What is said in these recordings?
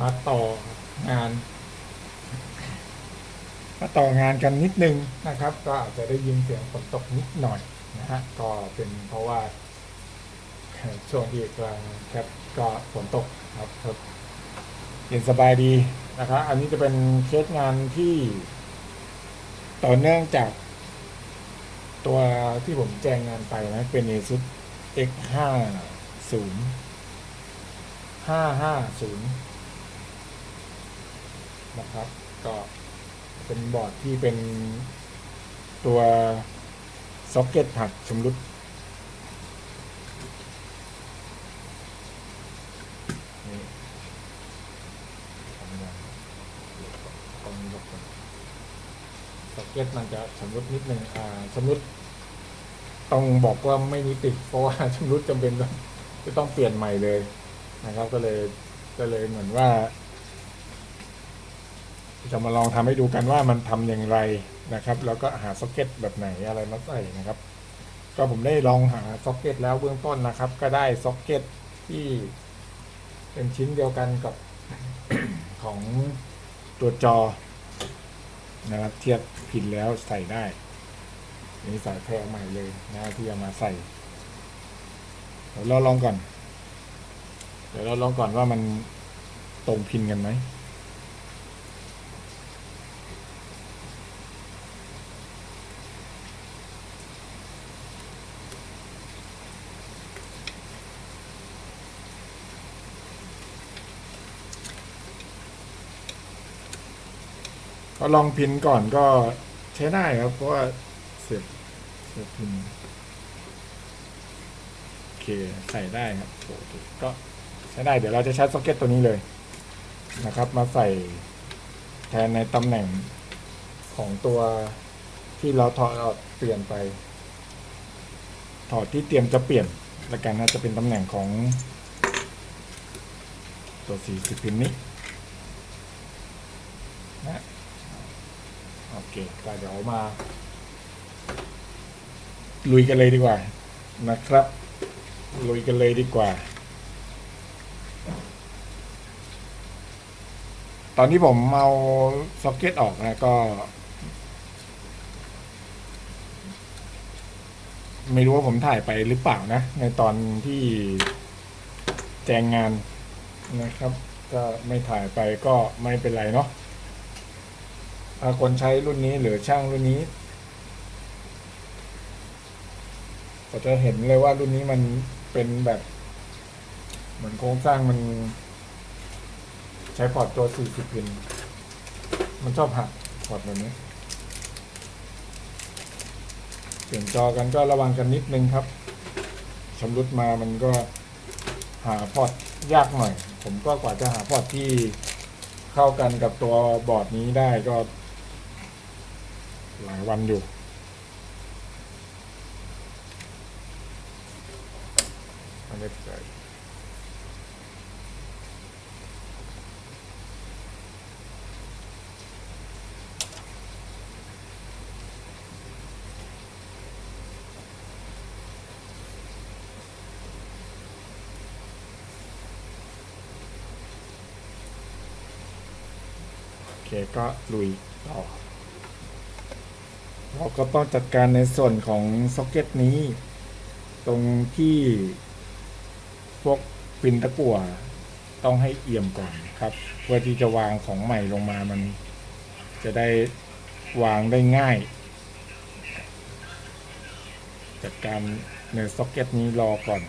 มาต่องาน มาต่องานกันนิดนึงนะครับ ก็อาจจะได้ยินเสียงฝนตกนิดหน่อยนะฮะก็เป็นเพราะว่าช่วงที่กลางแคปก็ฝนตกครับครับเย็นสบายดีนะครับ อันนี้จะเป็นเคสงานที่ต่อเนื่องจาก ตัวที่ผมแจ้งงานไปนะ เป็น ASUS X ห้าศูนย์ห้าห้าศู นะครับ ก็เป็นบอร์ดที่เป็นตัวซ็อกเก็ตหักชำรุดนี่ทำงานตรงนี้ลบก่อนซ็อกเก็ตมันจะชำรุดนิดหนึงอ่าชำรุดต้องบอกว่าไม่มีติดเพราะว่าชำรุดจำเป็นจะต้องเปลี่ยนใหม่เลยนะครับ ก็เลยก็เลยเหมือนว่า จะมาลองทำให้ดูกันว่ามันทำอย่างไรนะครับ แล้วก็หาซ็อกเก็ตแบบไหนอะไรมาใส่นะครับ ก็ผมได้ลองหาซ็อกเก็ตแล้วเบื้องต้นนะครับ ก็ได้ซ็อกเก็ตที่เป็นชิ้นเดียวกันกับของตัวจอนะครับ เทียบพินแล้วใส่ได้นี่สายแพรใหม่เลยนะที่เอามาใส่เดี๋ยวเราลองก่อน เดี๋ยวเราลองก่อนว่ามันตรงพินกันไหม ก็ลองพินก่อนก็ใช้ได้ครับ เพราะว่าเสียบเสียบพินโอเคใส่ได้ครับโอเคก็ใช้ได้เดี๋ยวเราจะใช้ซ็อกเก็ตตัวนี้เลยนะครับ มาใส่แทนในตำแหน่งของตัวที่เราถอดออกเปลี่ยนไป ถอดที่เตรียมจะเปลี่ยนแล้วกันนะจะเป็นตำแหน่งของตัว40พินนี้นะ เคก็เดี๋ยวมา ลุยกันเลยดีกว่า นะครับ ลุยกันเลยดีกว่า ตอนที่ผมเอาซ็อกเก็ตออกนะก็ ไม่รู้ว่าผมถ่ายไปหรือเปล่านะ ในตอนที่แจงงานนะครับ ก็ไม่ถ่ายไปก็ไม่เป็นไรเนาะ คนใช้รุ่นนี้หรือช่างรุ่นนี้ก็จะเห็นเลยว่ารุ่นนี้มันเป็นแบบ เหมือนโครงสร้างมัน ใช้พอร์ตตัว 40 พิน มันชอบหักพอร์ตแบบนี้เปลี่ยนจอกันก็ระวังกันนิดนึงครับชำรุดมามันก็หาพอร์ตยากหน่อย ผมก็กว่าจะหาพอร์ตที่เข้ากันกับตัวบอร์ดนี้ได้ก็ หลายวันอยู่ อันนี้ใส่คก็ลุยต่อ เราก็ต้องจัดการในส่วนของซ็อกเก็ตนี้ ตรงที่พวกปินตะกั่วต้องให้เอี่ยมก่อนครับ เพื่อที่จะวางของใหม่ลงมามันจะได้วางได้ง่าย จัดการในซ็อกเก็ตนี้รอก่อน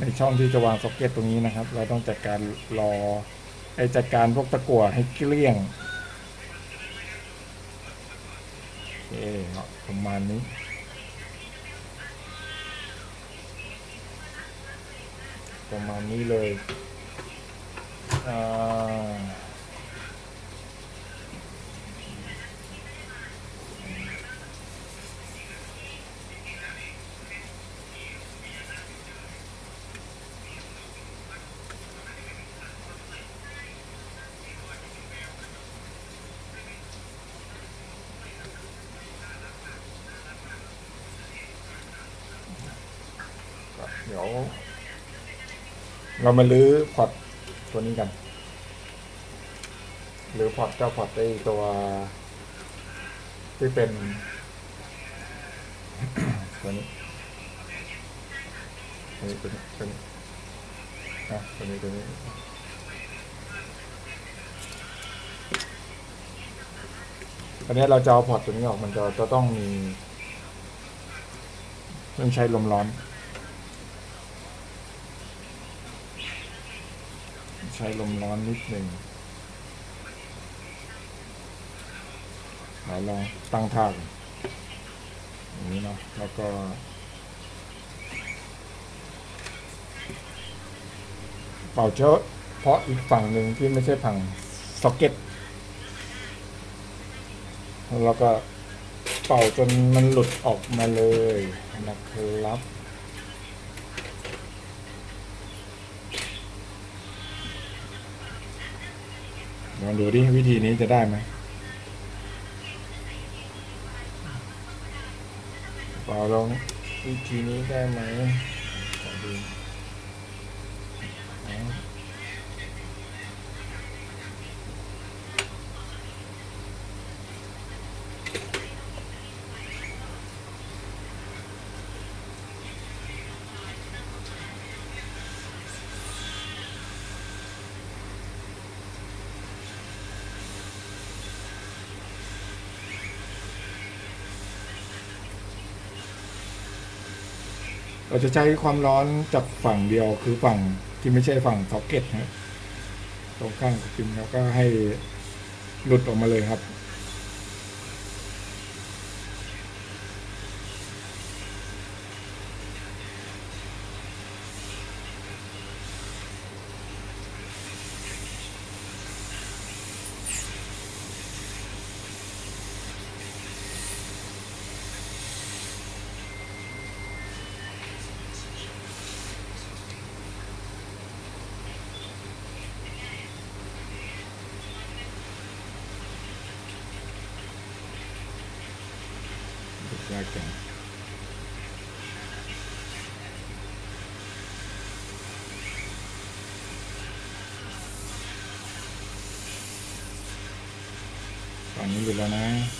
ในช่องที่จะวางซ็อกเก็ตตรงนี้นะครับ เราต้องจัดการรอไอจัดการพวกตะกั่วให้เกลี้ยง โอเนาะประมาณนี้ประมาณนี้เลยอ่าก็ เรามาลื้อพอร์ตตัวนี้กัน หรือพอร์ตเจ้าพอร์ตไอตัว ที่เป็นตัวนี้ตัวนี้ตัวนี้ตัวนี้อะตัวนี้ตัวนี้อันนี้เราจะเอาพอร์ตตัวนี้ออกมันจะจะต้องมีต้องใช้ลมร้อน ช้ลมร้อนนิดหนึ่งเราลองตั้งท่าอย่างนี้เนาะแล้วก็ เป่าเฉพาะเพราะอีกฝั่งหนึ่งที่ไม่ใช่ฝั่งซ็อกเก็ตแล้วก็เป่าจนมันหลุดออกมาเลยนะครับ ลองดูดิวิธีนี้จะได้ไหมเป่าลองวิธีนี้ได้ไหมขอดู จะใช้ความร้อนจากฝั่งเดียวคือฝั่งที่ไม่ใช่ฝั่งซ็อกเก็ตนะตรงข้างพิมพ์แล้วก็ให้หลุดออกมาเลยครับ ยากจังฝั่ง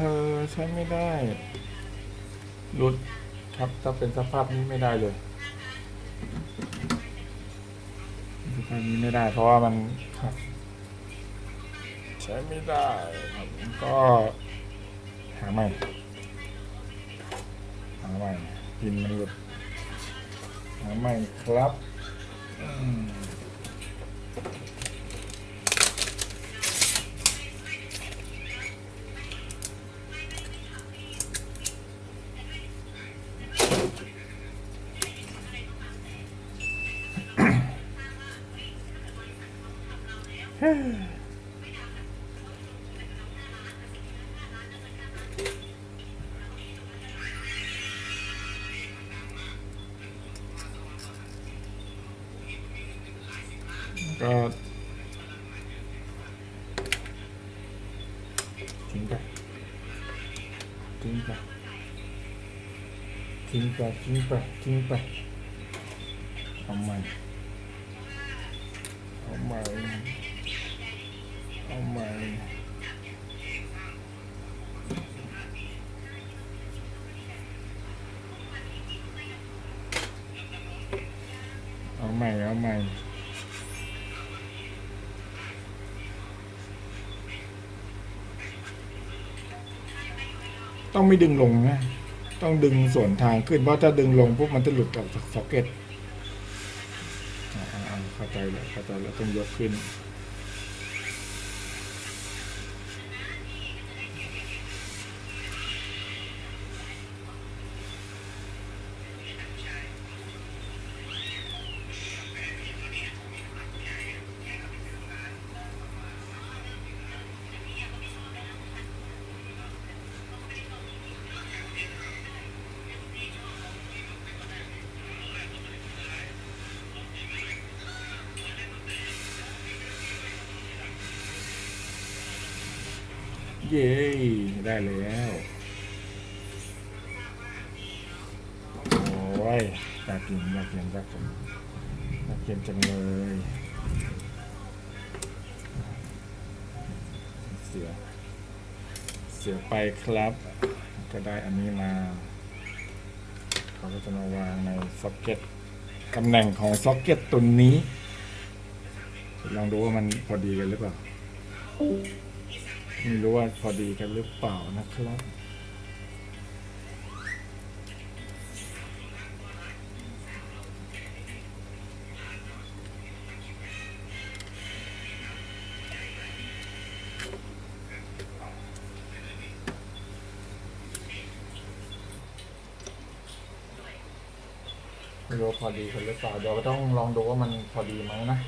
เออใช้ไม่ได้หลุดครับถ้าเป็นสภาพนี้ไม่ได้เลยสภาพนี้ไม่ได้ เพราะว่ามันครับ ใช้ไม่ได้ครับก็หาใหม่หาใหม่พินมันหลุดหาใหม่ครับ ก็ทิ้งไปทิ้งไปทิ้งไปทิ้งไปทิ้งไปเอาใหม่เอาใหม่เอาใหม่เอาใหม่เอาใหม่ ต้องไม่ดึงลงนะ ต้องดึงส่วนทางขึ้น เพราะถ้าดึงลงปุ๊บมันจะหลุดออกจากซ็อกเก็ตเข้าใจแล้วเข้าใจแล้วต้องยกขึ้น อ เย้ได้แล้ว โอ้ยอยากกินอยากกิ นอยากกินอยากกินจังเลยเสีย เสียไปครับ ก็ได้อันนี้มาเขาก็จะมาวางในซ็อกเก็ตตำแหน่งของซ็อกเก็ตตัวนี้ ลองดูว่ามันพอดีกันหรือเปล่าไม่รู้ว่าพอดีกันหรือเปล่านะครับ พอดีกันหรือเปล่าเดี๋ยวต้องลองดูว่ามันพอดีไหมนะ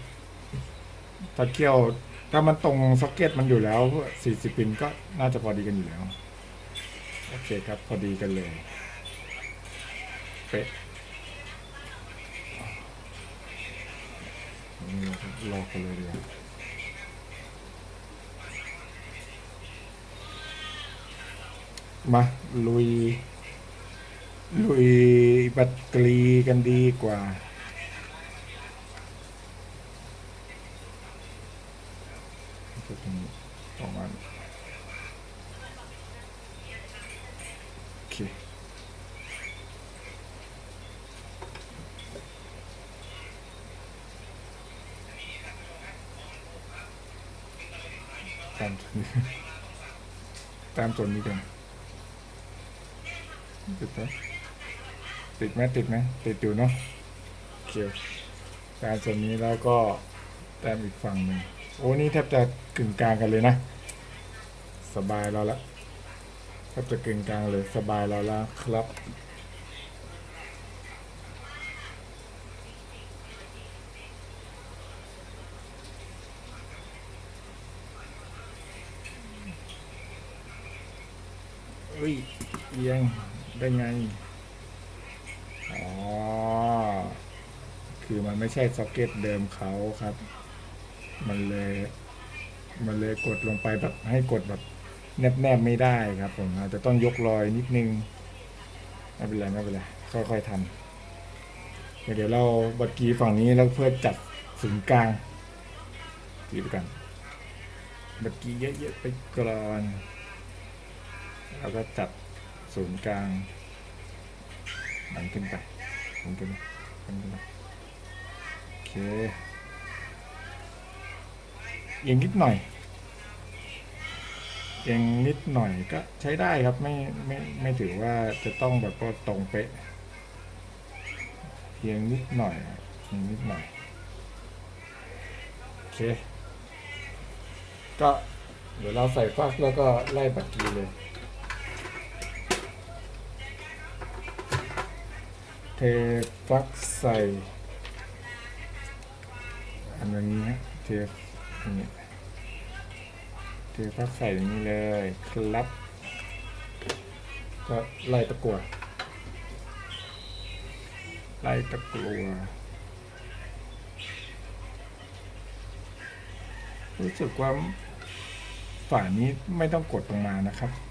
ถ้าเกี่ยวถ้ามันตรงซ็อกเก็ตมันอยู่แล้ว 40 ปินก็น่าจะพอดีกันอยู่แล้ว โอเคครับ พอดีกันเลย เป๊ะนี่ครับลอกกันเลยเดียวมา ลุย ลุยบัตรกรีกันดีกว่าก็ตรงนี้ประมาณโอเคตามส่วนนี้ตามส่วนนี้กันติดไหม ติดไหมติดไหมติดอยู่เนาะโอเคตามส่วนนี้แล้วก็ตามอีกฝั่งหนึ่งโอ้นี่แทบจะกึ่งกลางกันเลยนะ สบายเราละแทบจะกึ่งกลางเลยสบายเราละครับเอ้ยเอียงได้ไง อ๋อ คือมันไม่ใช่ซ็อกเก็ตเดิมเขาครับ มันเลย มันเลยกดลงไปแบบให้กดแบบแนบแนบๆไม่ได้ครับผมอาจจะต้องยกรอยนิดนึง ไม่เป็นไรไม่เป็นไรค่อยๆทำเดี๋ยวเราบัดกีฝั่งนี้แล้วเพื่อจัดศูนย์กลางทีไปกันบัดกีเยอะๆไปก่อนแล้วก็จัดศูนย์กลาง ดันขึ้นไปดันขึ้นไปดันขึ้นไปโอเคเอียงนิดหน่อยเอียงนิดหน่อยก็ใช้ได้ครับไม่ไม่ไม่ถือว่าจะต้องแบบว่าตรงเป๊ะเอียงนิดหน่อยเอียงนิดหน่อยโอเคก็เดี๋ยวเราใส่ฟักแล้วก็ไล่บักกีเลย เทฟักใส่อันนี้ฮะเทอันนี้เทฟักใส่อย่างนี้เลยครับ ก็ไล่ตะกัวไล่ตะกัวรู้สึกว่าฝานี้ไม่ต้องกดลงมานะครับ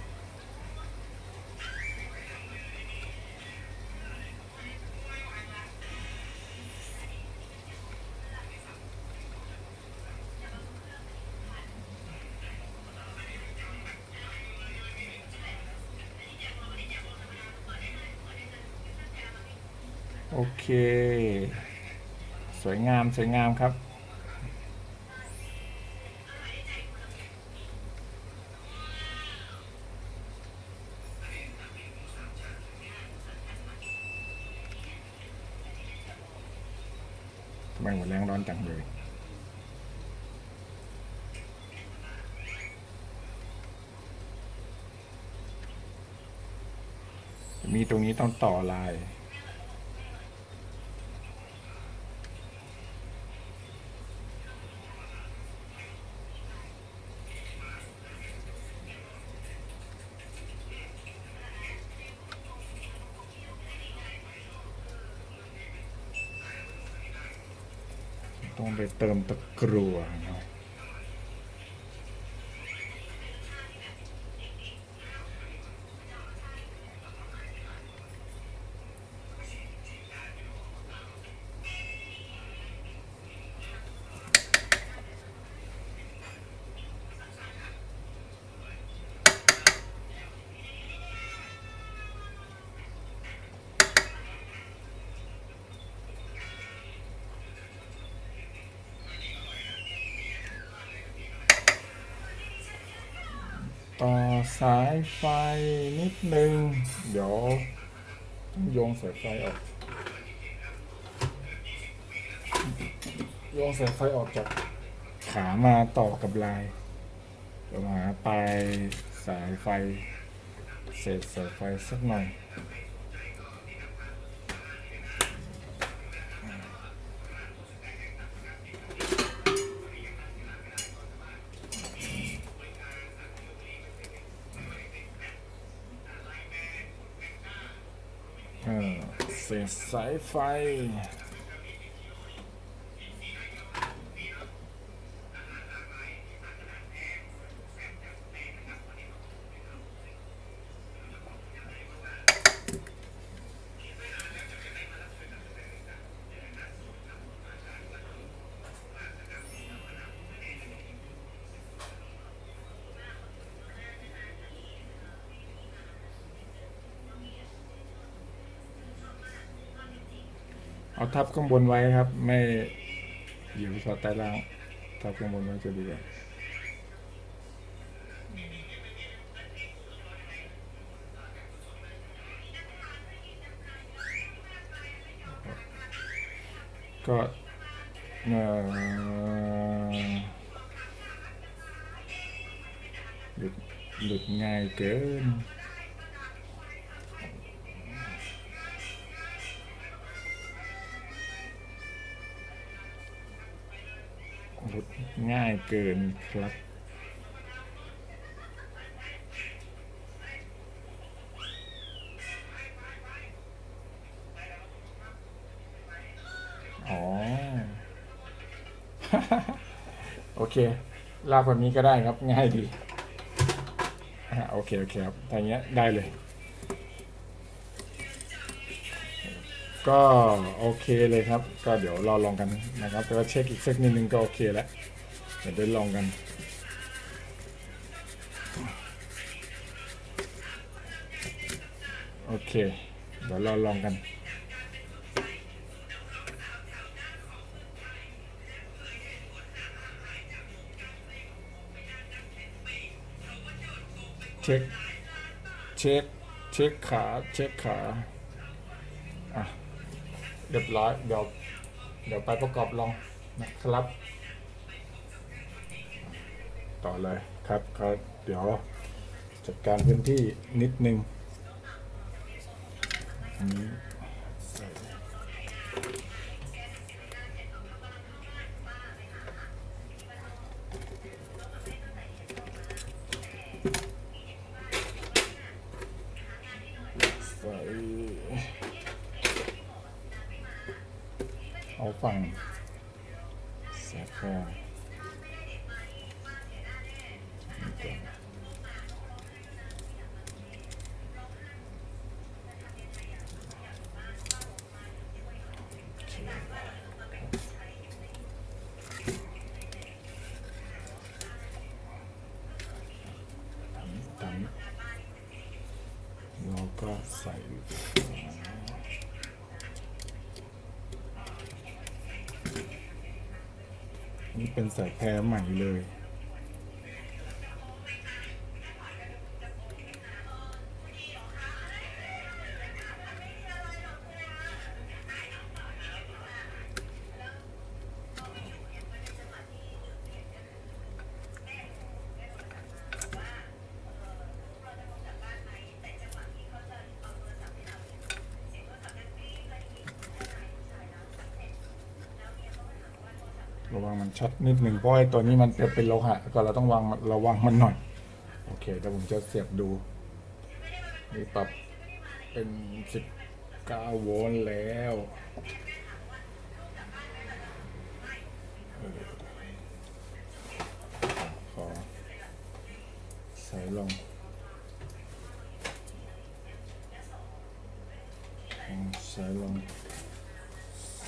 สวยงามสวยงามครับ ทำไมหัวแรงร้อนจังเลยมีตรงนี้ต้องต่อลาย ต้องไปเติมตะกรัวหน่อย ต่อสายไฟนิดนึง เดี๋ยวต้องโยงสายไฟออก โยงสายไฟออกจากขามาต่อกับลายเดี๋ยวหาปลายสายไฟ เศษสายไฟสักหน่อย ไฟ เอาทับข้างบนไว้ครับ ไม่อยู่สอดใต้ล่างทับข้างบนไว้จะดีกว่าก็หลุดหลุดง่ายเกิน เกินครับอ๋อ โอเค ลากแบบนี้ก็ได้ครับ ง่ายดีโอเค โอเคครับทางเงี้ยได้เลย ก็โอเคเลยครับ ก็เดี๋ยวรอลองกันนะครับแต่ว่าเช็คอีกสักนิดนึงก็โอเคแล้ว เดี๋ยวได้ลองกัน โอเค เดี๋ยวเราลองกันเช็ค เช็ค เช็คขา เช็คขา อะ เรียบร้อย เดี๋ยว เดี๋ยวไปประกอบลองนะครับ ต่อเลยครับก็เดี๋ยวจัดการพื้นที่นิดนึง ก็ใส่นี่เป็นสายแพรใหม่เลย ช็อตนิดหนึ่งเพราะไอ้ตัวนี้มันเป็นโลหะก็เราต้องวางระวังมันหน่อย โอเคแต่ผมจะเสียบดูนี่ปรับเป็น19โวลต์แล้วเออขอใส่ลงใส่ลง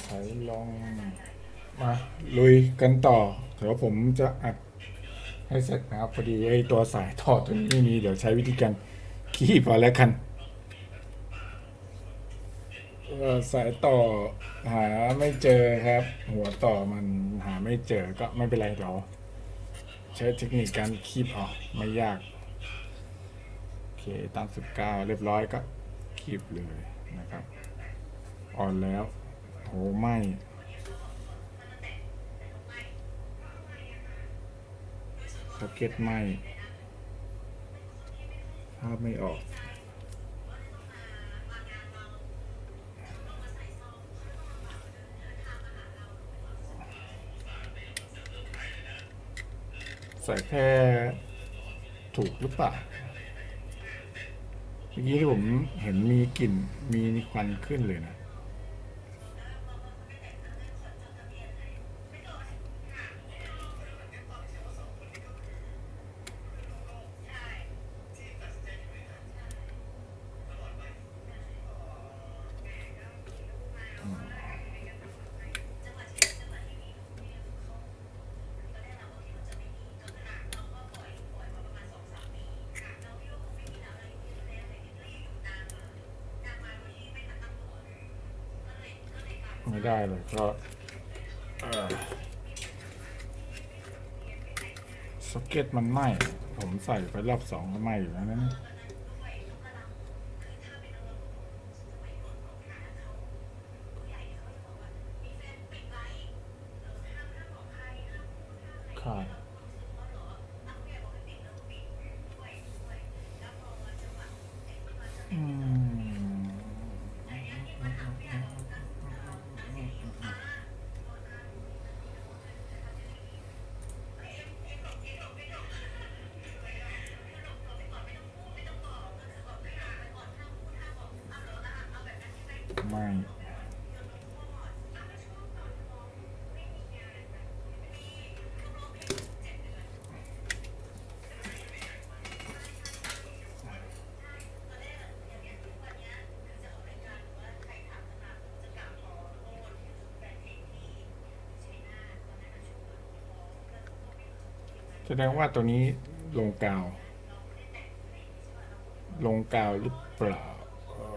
ใส่ลง มาลุยกันต่อเดี๋ยวผมจะอัดให้เสร็จนะครับพอดีไอ้ตัวสายถอดตัวนี้ไม่มีเดี๋ยวใช้วิธีการคีบเอแล้วกันสายต่อหาไม่เจอครับ หัวต่อมันหาไม่เจอก็ไม่เป็นไรเดี๋ยวใช้เทคนิคการคีบเอาไม่ยาก โอเคตามสิบเก้าเรียบร้อยก็คีบเลยนะครับ อ่อนแล้วโหไหมสเก็ตไหมภาพไม่ออก ใส่แค่ถูกหรือเปล่าเมื่อกี้ที่ผมเห็นมีกลิ่นมีควันขึ้นเลยนะ ไม่ได้เลยก็เอ่อสเก็ตมันไหม้ผมใส่ไปรอบสองก็ไหม้อยู่นะนั่นข ดงว่าตัวนี้ลงกาว ลงกาวหรือเปล่าเอ่อ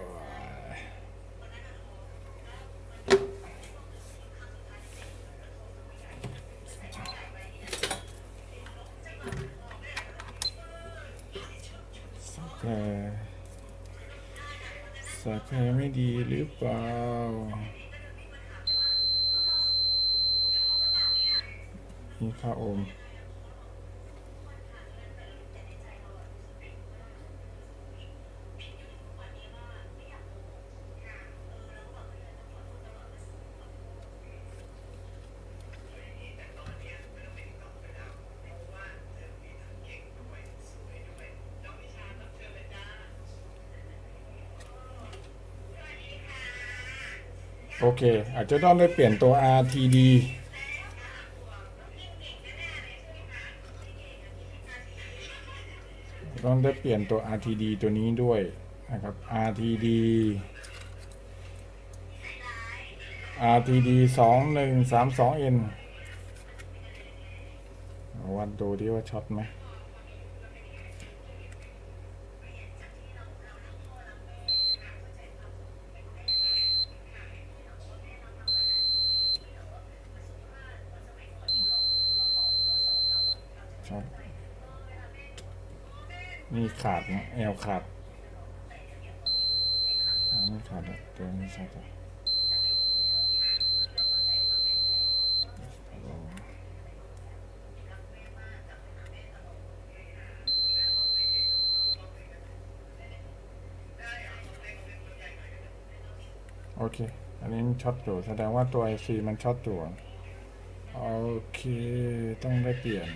สายแพรสายแพรไม่ดีหรือเปล่า นี่ค่าโอห์ม โอเค อาจจะต้องได้เปลี่ยนตัว RTD ต้องได้เปลี่ยนตัว RTD ตัวนี้ด้วยนะครับ RTD RTD สองหนึ่งสามสอง N วัดดูดิว่าช็อตไหม ช็อต นี่ขาดนะแอลขาดอันนี้ขาดอะตัวนี้ช็อตอะโอเค อันนี้มันช็อตอยู่แสดงว่าตัว IC มันช็อตอยู่โอเค ต้องได้เปลี่ยน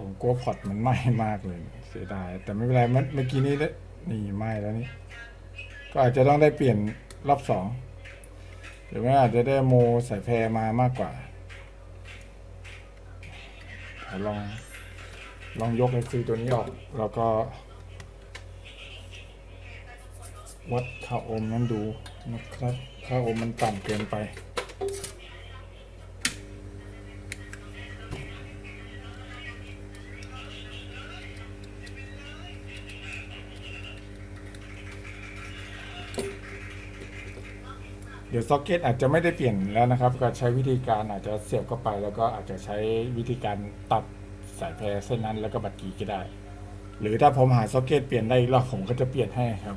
ผมกลัวพอร์ตมันไหม้มากเลย เสียดาย แต่ไม่เป็นไรเมื่อกี้นี้นี่ไหม้แล้วนี่ ก็อาจจะต้องได้เปลี่ยนรอบสองหรือไม่อาจจะได้โมสายแพรมามากกว่าลองลองยกไอซีตัวนี้ออก แล้วก็ วัดค่าโอห์มนั้นดูนะครับค่าโอห์มมันต่ำเกินไปือซ็อกเก็ตอาจจะไม่ได้เปลี่ยนแล้วนะครับ ก็ใช้วิธีการอาจจะเสียบเข้าไป แล้วก็อาจจะใช้วิธีการตัดสายแพรเส้นนั้นแล้วก็บัดกีก็ได้ หรือถ้าผมหาซ็อกเก็ตเปลี่ยนได้อีกรอบผมก็จะเปลี่ยนให้ครับ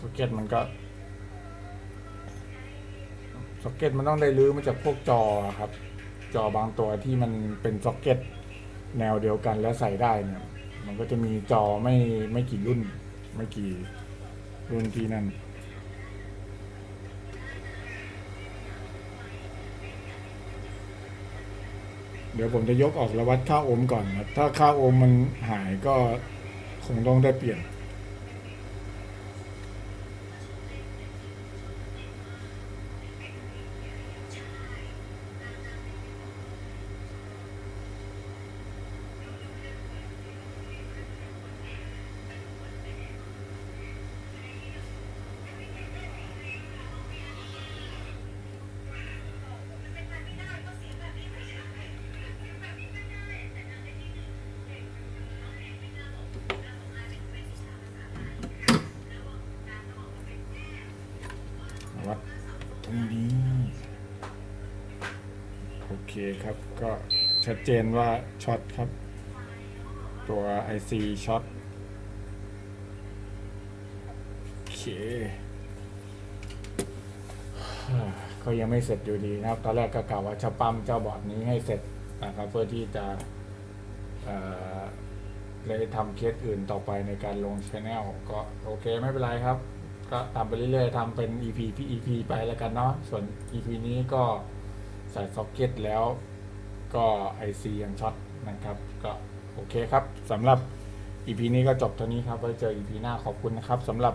ซ็อกเก็ตมันก็ซ็อกเก็ตมันต้องได้รื้อมาจากพวกจอครับ จอบางตัวที่มันเป็นซ็อกเก็ตแนวเดียวกันแล้วใส่ได้เนี่ย มันก็จะมีจอไม่ไม่กี่รุ่น ไม่กี่รุ่นที่นั่น เดี๋ยวผมจะยกออกแล้ววัดค่าโอห์มก่อนครับ ถ้าค่าโอห์มมันหายก็คงต้องได้เปลี่ยน ครับ ก็ชัดเจนว่าช็อตครับ ตัว IC ช็อตโอเคก็ยังไม่เสร็จอยู่ดีนะครับ ตอนแรกก็กล่าวว่าจะปั๊มเจ้าบอร์ดนี้ให้เสร็จนะครับ เพื่อที่จะเอ่อเลยทำเคสอื่นต่อไปในการลงช anel ก็โอเคไม่เป็นไรครับ ก็ทำไปเรื่อยๆทำเป็น EP พี่ EP ไปแล้วกันเนาะส่วน EP นี้ก็ ใส่ซ็อกเก็ตแล้วก็ IC ยังช็อตนะครับ ก็โอเคครับสำหรับ EP นี้ก็จบเท่านี้ครับ ไว้เจอ EP หน้าขอบคุณนะครับสำหรับ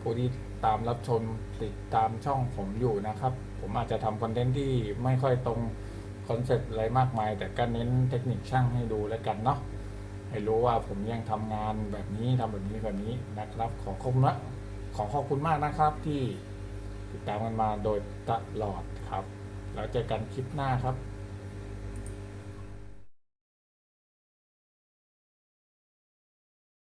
ผู้ที่ตามรับชมติดตามช่องผมอยู่นะครับ ผมอาจจะทำคอนเทนต์ที่ไม่ค่อยตรงคอนเซ็ปต์อะไรมากมาย แต่ก็เน้นเทคนิคช่างให้ดูแล้วกันเนาะให้รู้ว่าผมยังทำงานแบบนี้ทำแบบนี้แบบนี้นะครับ ขอขอบคุณขอขอบคุณมากนะครับที่ติดตามกันมาโดยตลอดครับ แล้วเจอกันคลิปหน้าครับ